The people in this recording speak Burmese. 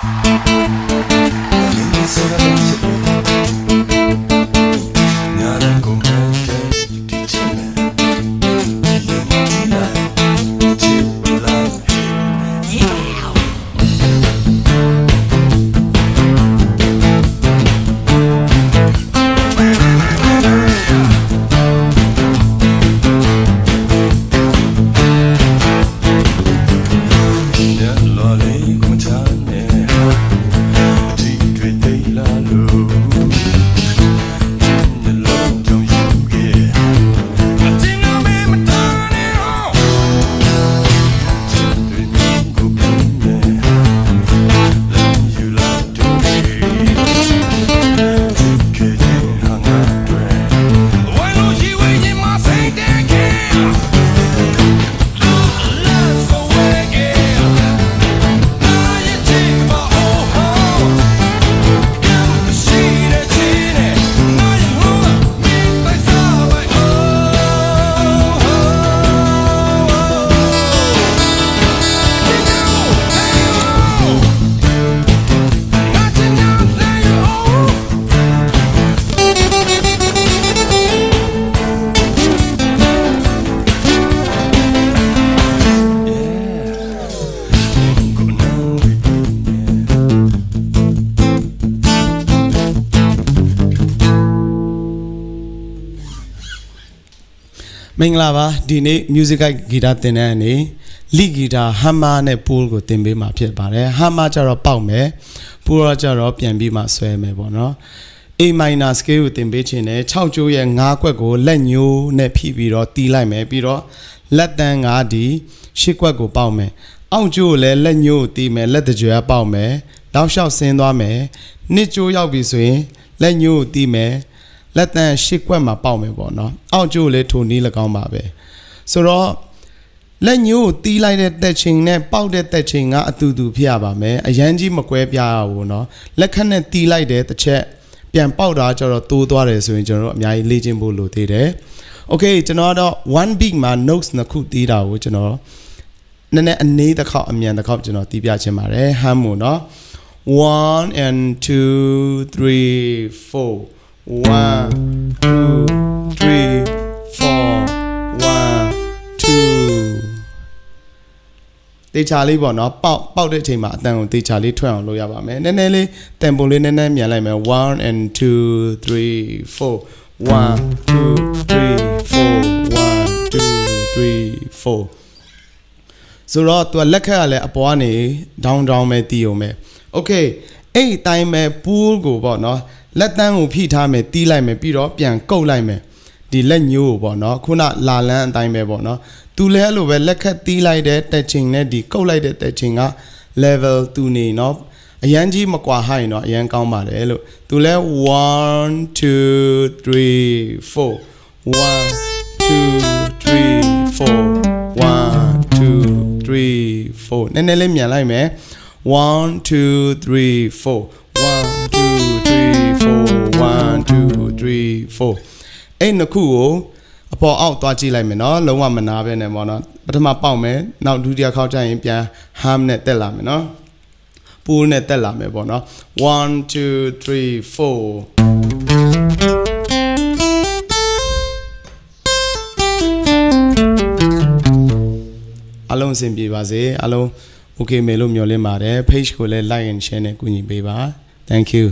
Quem será vencedor? မင်္ဂလာပါဒီနေ့ music guide ဂီတသင်တဲ့အနေလိဂီတာ hammer နဲ့ pool ကိုသင်ပေးမှာဖြစ်ပါတယ် hammer ကျတော့ပေါက်မယ် pool တော့ကျတော့ပြန်ပြီးမှဆွဲမယ်ပေါ့နော် A minor scale ကိုသင်ပေးခြင်းနဲ့6ကျိုးရဲ့9ကွက်ကိုလက်ညိုးနဲ့ဖိပြီးတော့တီးလိုက်မယ်ပြီးတော့လက်တန်းကဒီ10ကွက်ကိုပေါက်မယ်အောက်ကျိုးကိုလည်းလက်ညိုးကိုတီးမယ်လက်တကြွယ်ကပေါက်မယ်တောက်လျှောက်ဆင်းသွားမယ်နှစ်ကျိုးရောက်ပြီဆိုရင်လက်ညိုးကိုတီးမယ် လက်တန်ရှစ်ကွက်မှာပေါက်မယ်ပေါ့နော်အောက်ကျိုးလည်းထိုနည်း၎င်းပါပဲဆိုတော့လက်ညိုးကိုတီးလိုက်တဲ့တက်ချိန်နဲ့ပေါက်တဲ့တက်ချိန်ကအတူတူဖြစ်ရပါမယ်အရန်ကြီးမကွဲပြားရဘူးเนาะလက်ခက်နဲ့တီးလိုက်တဲ့တစ်ချက်ပြန်ပေါက်တာကျတော့တိုးသွားတယ်ဆိုရင်ကျွန်တော်တို့အများကြီးလေ့ကျင့်ဖို့လိုသေးတယ်โอเคကျွန်တော်ကတော့1 beat မှာ notes နှစ်ခုတီးတာကိုကျွန်တော်နည်းနည်းအနေတစ်ခေါက်အမြန်တစ်ခေါက်ကျွန်တော်တီးပြချင်ပါတယ်ဟမ်းမို့เนาะ1 and 2 3 4 one, two, three, four, one, two တေချာလေးပေါ့နော်ပေါက်ပေါက်တဲ့အချိန်မှာအတန်ကိုတေချာလေးထွက်အောင်လုပ်ရပါမယ်နည်းနည်းလေးတန်ပုံလေးနည်းနည်းမြန်လိုက်မယ်1 and 2 3 4 1 2 3 4 1 2 3 4ဆိုတော့သူကလက်ခက်ကလည်းအပေါ်ကနေ down down ပဲတီးအောင်ပဲ okay အဲ့ဒီအတိုင်းပဲ pool ကိုပေါ့နော် လက်တန်းကိုဖိထားမယ်တီးလိုက်မယ်ပြီးတော့ပြန်ကုတ်လိုက်မယ်ဒီလက်ညိုးကိုပေါ့နော်ခုနလာလန်းအတိုင်းပဲပေါ့နော်သူလည်းအဲ့လိုပဲလက်ခက်တီးလိုက်တဲ့တက်ချိန်နဲ့ဒီကုတ်လိုက်တဲ့တက်ချိန်က level သူနေနော်အရန်ကြီးမကွာဟရင်တော့အရန်ကောင်းပါတယ်လို့သူလဲ1 2 3 4 1 2 3 4 1 2 3 4နည်းနည်းလေးမြန်လိုက်မယ်1 2 3 4 1 အဲ့နှစ်ခုကိုအပေါ်အောက်သွားကြည့်လိုက်မယ်နော်လုံးဝမနာပဲနဲ့ပေါ့နော်ပထမပေါက်မယ်နောက်ဒုတိယခေါက်ကျရင်ပြန် ham နဲ့တက်လာမယ်နော်ပူးနဲ့တက်လာမယ်ပေါ့နော်1 2 3 4အားလုံးအဆင်ပြေပါစေအားလုံး okay မယ်လို့မျှော်လင့်ပါတယ် page ကိုလည်း like and share နဲ့ကူညီပေးပါ thank you